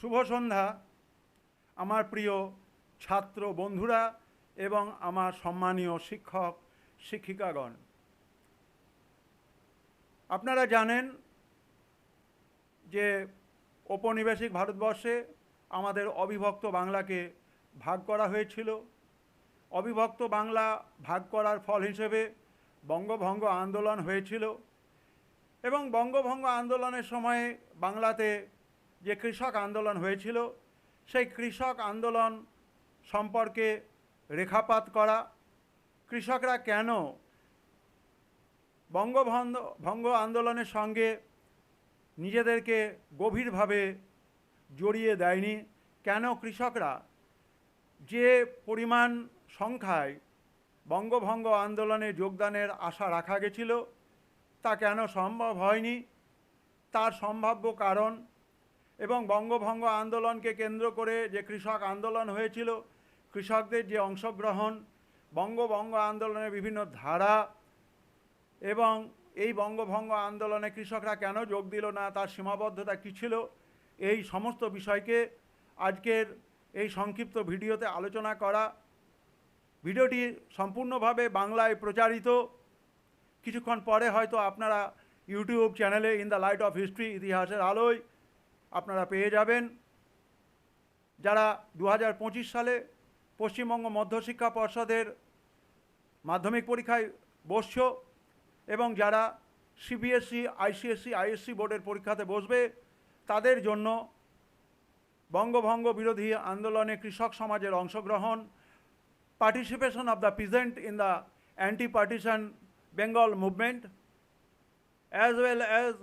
শুভ সন্ধ্যা। আমার প্রিয় ছাত্র বন্ধুরা এবং আমার সম্মানীয় শিক্ষক, শিক্ষিকাগণ। আপনারা জানেন যে ঔপনিবেশিক ভারতবর্ষে আমাদের অবিভক্ত বাংলাকে ভাগ করা হয়েছিল। অবিভক্ত বাংলা ভাগ করার ফল হিসেবে বঙ্গভঙ্গ আন্দোলন হয়েছিল এবং বঙ্গভঙ্গ আন্দোলনের সময়ে বাংলাতে যে কৃষক আন্দোলন হয়েছিল, সেই কৃষক আন্দোলন সম্পর্কে রেখাপাত করা, কৃষকরা কেন বঙ্গভঙ্গ ভঙ্গ আন্দোলনের সঙ্গে নিজেদেরকে গভীরভাবে জড়িয়ে দেয়নি? কেন কৃষকরা যে পরিমাণ সংখ্যায় বঙ্গভঙ্গ আন্দোলনে যোগদানের আশা রাখা গেছিল, তা কেন সম্ভব হয়নি? তার সম্ভাব্য কারণ এবং বঙ্গভঙ্গ আন্দোলনকে কেন্দ্র করে যে কৃষক আন্দোলন হয়েছিল, কৃষকদের যে অংশগ্রহণ, বঙ্গভঙ্গ আন্দোলনের বিভিন্ন ধারা এবং এই বঙ্গভঙ্গ আন্দোলনে কৃষকরা কেন যোগ দিল না, তার সীমাবদ্ধতা কী ছিল, এই সমস্ত বিষয়কে আজকের এই সংক্ষিপ্ত ভিডিওতে আলোচনা করা। ভিডিওটি সম্পূর্ণভাবে বাংলায় প্রচারিত। কিছুক্ষণ পরে হয়তো আপনারা ইউটিউব চ্যানেলে in the light of history ইতিহাসের আলোয় আপনারা পেয়ে যাবেন। যারা দু হাজার পঁচিশ সালে পশ্চিমবঙ্গ মধ্যশিক্ষা পর্ষদের মাধ্যমিক পরীক্ষায় বসছ এবং যারা সিবিএসসি আইসিএসসি আইএসসি বোর্ডের পরীক্ষাতে বসবে, তাদের জন্য বঙ্গভঙ্গ বিরোধী আন্দোলনে কৃষক সমাজের অংশগ্রহণ participation of the peasant in the anti-partition Bengal movement as well as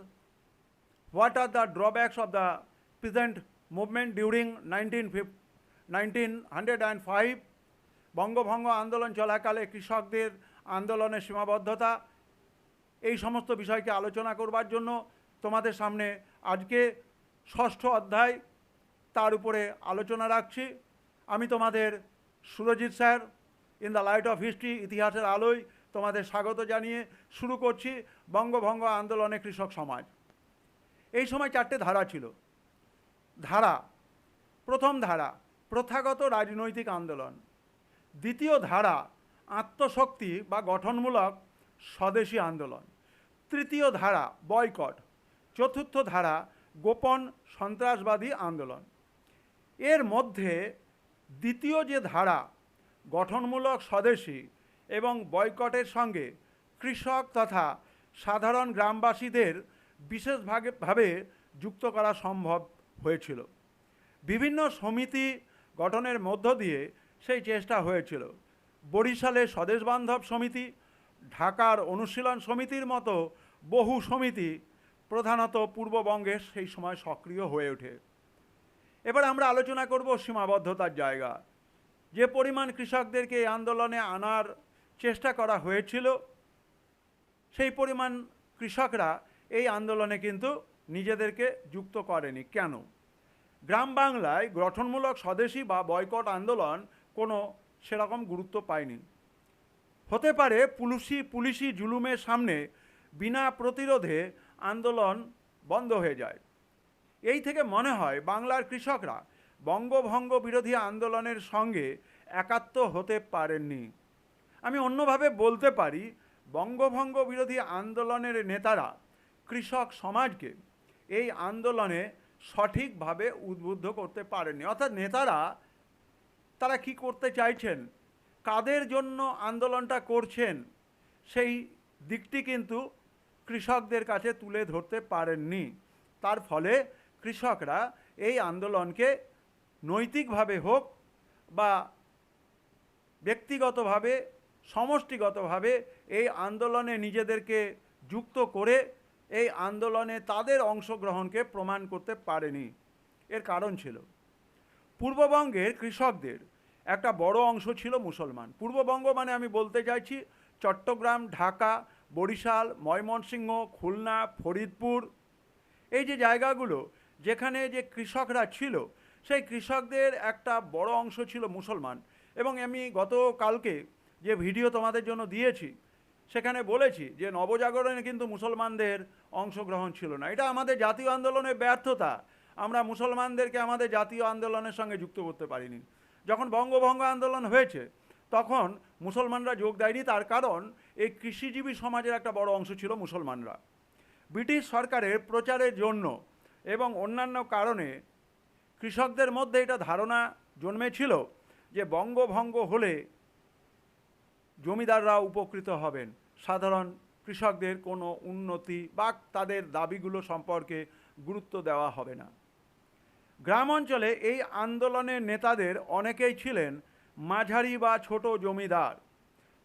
what are the drawbacks of the peasant movement during 19, 1905 বঙ্গভঙ্গ আন্দোলন চলাকালে কৃষকদের আন্দোলনের সীমাবদ্ধতা। এই সমস্ত বিষয়কে আলোচনা করবার জন্য তোমাদের সামনে আজকে ষষ্ঠ অধ্যায় তার উপরে আলোচনা রাখছি। আমি তোমাদের Surajit sir in the light of history ইতিহাসের আলোয় তোমাদের স্বাগত জানিয়ে শুরু করছি বঙ্গভঙ্গ আন্দোলনে কৃষক সমাজ। এই সময় চারটে ধারা ছিল। ধারা, প্রথম ধারা, প্রথাগত রাজনৈতিক আন্দোলন। দ্বিতীয় ধারা, আত্মশক্তি বা গঠনমূলক স্বদেশী আন্দোলন। তৃতীয় ধারা, বয়কট। চতুর্থ ধারা, গোপন সন্ত্রাসবাদী আন্দোলন। এর মধ্যে দ্বিতীয় যে ধারা, গঠনমূলক স্বদেশী এবং বয়কটের সঙ্গে কৃষক তথা সাধারণ গ্রামবাসীদের বিশেষ ভাগে ভাবে যুক্ত করা সম্ভব হয়েছিল। বিভিন্ন সমিতি গঠনের মধ্য দিয়ে সেই চেষ্টা হয়েছিল। বরিশালে স্বদেশ বান্ধব সমিতি, ঢাকার অনুশীলন সমিতির মতো বহু সমিতি প্রধানত পূর্ববঙ্গে সেই সময় সক্রিয় হয়ে ওঠে। এবার আমরা আলোচনা করব সীমাবদ্ধতার জায়গা। যে পরিমাণ কৃষকদেরকে এই আন্দোলনে আনার চেষ্টা করা হয়েছিল, সেই পরিমাণ কৃষকরা এই আন্দোলনে কিন্তু নিজেদেরকে যুক্ত করেনি। কেন? গ্রাম বাংলায় গঠনমূলক স্বদেশী বা বয়কট আন্দোলন কোনো সেরকম গুরুত্ব পায়নি। হতে পারে পুলিশি পুলিশি জুলুমের সামনে বিনা প্রতিরোধে আন্দোলন বন্ধ হয়ে যায়। এই থেকে মনে হয় বাংলার কৃষকরা বঙ্গভঙ্গ বিরোধী আন্দোলনের সঙ্গে একাত্ম হতে পারেননি। আমি অন্যভাবে বলতে পারি, বঙ্গভঙ্গ বিরোধী আন্দোলনের নেতারা কৃষক সমাজকে এই আন্দোলনে সঠিকভাবে উদ্বুদ্ধ করতে পারেননি। অর্থাৎ নেতারা তারা কি করতে চাইছেন? কাদের জন্য আন্দোলনটা করছেন? সেই দিকটি কিন্তু কৃষকদের কাছে তুলে ধরতে পারেননি। তার ফলে কৃষকরা এই আন্দোলনকে নৈতিকভাবে হোক বা ব্যক্তিগতভাবে, সমষ্টিগতভাবে এই আন্দোলনে নিজেদেরকে যুক্ত করে এই আন্দোলনে তাদের অংশগ্রহণকে প্রমাণ করতে পারেনি। এর কারণ ছিল, পূর্ববঙ্গের কৃষকদের একটা বড় অংশ ছিল মুসলমান। পূর্ববঙ্গ মানে আমি বলতে চাইছি চট্টগ্রাম, ঢাকা, বরিশাল, ময়মনসিংহ, খুলনা, ফরিদপুর। এই যে জায়গাগুলো যেখানে যে কৃষকরা ছিল, সেই কৃষকদের একটা বড় অংশ ছিল মুসলমান। এবং আমি গতকালকে যে ভিডিও তোমাদের জন্য দিয়েছি সেখানে বলেছি যে নবজাগরণে কিন্তু মুসলমানদের অংশগ্রহণ ছিল না। এটা আমাদের জাতীয় আন্দোলনের ব্যর্থতা। আমরা মুসলমানদেরকে আমাদের জাতীয় আন্দোলনের সঙ্গে যুক্ত করতে পারিনি। যখন বঙ্গভঙ্গ আন্দোলন হয়েছে, তখন মুসলমানরা যোগ দেয়নি। তার কারণ, এই কৃষিজীবী সমাজের একটা বড় অংশ ছিল মুসলমানরা। ব্রিটিশ সরকারের প্রচারের জন্য এবং অন্যান্য কারণে কৃষকদের মধ্যে এটা ধারণা জন্মেছিল যে বঙ্গভঙ্গ হলে জমিদাররা উপকৃত হবেন। সাধারণ কৃষকদের কোনো উন্নতি বা তাদের দাবিগুলো সম্পর্কে গুরুত্ব দেওয়া হবে না। গ্রাম অঞ্চলে এই আন্দোলনের নেতাদের অনেকেই ছিলেন মাঝারি বা ছোট জমিদার।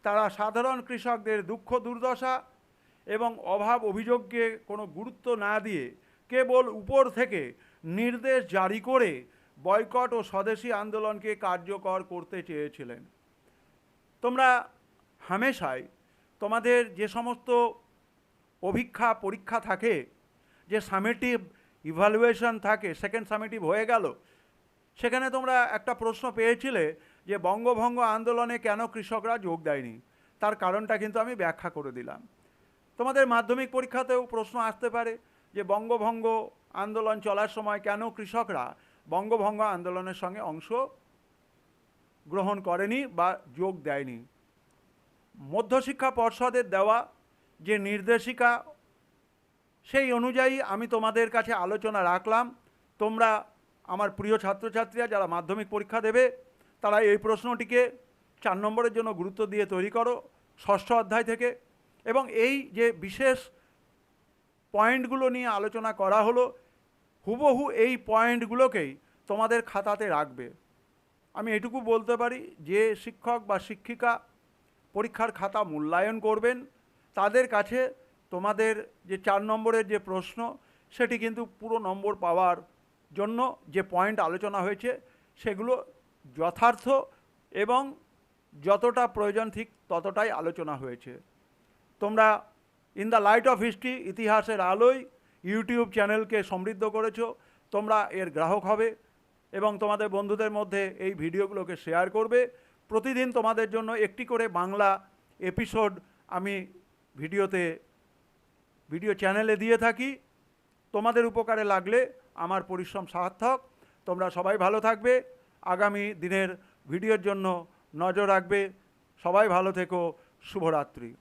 তারা সাধারণ কৃষকদের দুঃখ দুর্দশা এবং অভাব অভিযোগকে কোনো গুরুত্ব না দিয়ে কেবল উপর থেকে নির্দেশ জারি করে বয়কট ও স্বদেশী আন্দোলনকে কার্যকর করতে চেয়েছিলেন। তোমরা হামেশাই তোমাদের যে সমস্ত অভিক্ষা, পরীক্ষা থাকে, যে সামেটিভ ইভালুয়েশন থাকে সেকেন্ড সামেটিভ হয়ে গেল, সেখানে তোমরা একটা প্রশ্ন পেয়েছিলে যে বঙ্গভঙ্গ আন্দোলনে কেন কৃষকরা যোগ দেয়নি? তার কারণটা কিন্তু আমি ব্যাখ্যা করে দিলাম। তোমাদের মাধ্যমিক পরীক্ষাতেও প্রশ্ন আসতে পারে যে বঙ্গভঙ্গ আন্দোলন চলার সময় কেন কৃষকরা বঙ্গভঙ্গ আন্দোলনের সঙ্গে অংশ গ্রহণ করেনি বা যোগ দেয়নি। মধ্যশিক্ষা পর্ষদের দেওয়া যে নির্দেশিকা, সেই অনুযায়ী আমি তোমাদের কাছে আলোচনা রাখলাম। তোমরা আমার প্রিয় ছাত্রছাত্রীরা যারা মাধ্যমিক পরীক্ষা দেবে, তারা এই প্রশ্নটিকে চার নম্বরের জন্য গুরুত্ব দিয়ে তৈরি করো ষষ্ঠ অধ্যায় থেকে। এবং এই যে বিশেষ পয়েন্টগুলো নিয়ে আলোচনা করা হলো, হুবহু এই পয়েন্টগুলোকেই তোমাদের খাতাতে রাখবে। আমি এটুকু বলতে পারি যে শিক্ষক বা শিক্ষিকা পরীক্ষার খাতা মূল্যায়ন করবেন। তাদের কাছে তোমাদের যে চার নম্বরের যে প্রশ্ন, সেটি কিন্তু পুরো নম্বর পাওয়ার জন্য যে পয়েন্ট আলোচনা হয়েছে, সেগুলো যথার্থ এবং যতটা প্রয়োজন ঠিক ততটাই আলোচনা হয়েছে। তোমরা in the light of history ইতিহাসের আলোয় ইউটিউব চ্যানেলকে সমৃদ্ধ করেছ, তোমরা এর গ্রাহক হবে এবং তোমাদের বন্ধুদের মধ্যে এই ভিডিওগুলোকে শেয়ার করবে। প্রতিদিন তোমাদের জন্য একটি করে বাংলা এপিসোড আমি ভিডিওতে ভিডিও চ্যানেলে দিয়ে থাকি। তোমাদের উপকারে লাগলে আমার পরিশ্রম সার্থক। তোমরা সবাই ভালো থাকবে। আগামী দিনের ভিডিওর জন্য নজর রাখবে। সবাই ভালো থেকো। শুভরাত্রি।